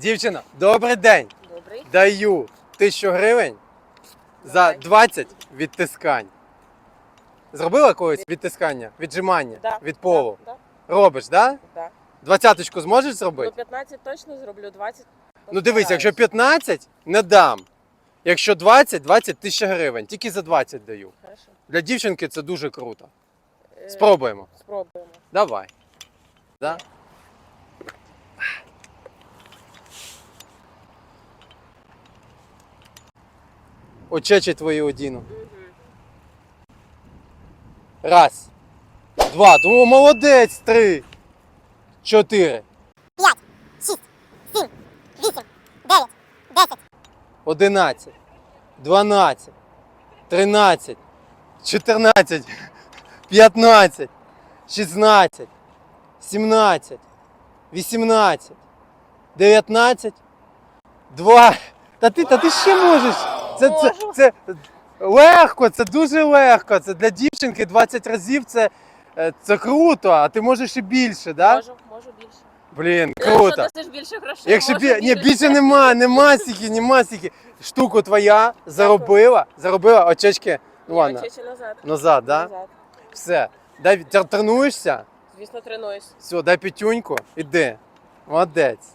Дівчина, добрий день. Добрий. Даю тисячу гривень за Давай. 20 відтискань. Зробила когось відтискання, віджимання Да, від полу? Да, Робиш, так? Да? да, да. Двадцяточку зможеш Ну, зробити? 15 точно зроблю, 20. Ну дивись, якщо 15, не дам. Якщо 20, 20 тисяч гривень. Тільки за 20 даю. Хорошо. Для дівчинки це дуже круто. Е, Спробуємо. Спробуємо. Давай. Да? Очечі твої одіну. Раз. Два. О, молодець. Три. Чотири. 5, 6, 7, 8, 9, 10, Одинадцять. Дванадцять. Тринадцять. Чотирнадцять. П'ятнадцять. Шістнадцять. Сімнадцять. Вісімнадцять. Дев'ятнадцять. Два. Та ти, та ти ще можеш. Це, це, це легко, це дуже легко. Це для дівчинки 20 разів це, е, це круто, а ти можеш і більше, да? Можу, можу більше. Блін, Якщо круто. більше грошей, Якщо можу бі... Ні, більше нема, нема стільки, нема стільки. Штуку твоя заробила, заробила очечки. Ну ладно, Очечі назад. назад, да? Назад. Все. Дай тренуєшся, Звісно, тренуюсь. все, дай п'ятюньку, іди. Молодець.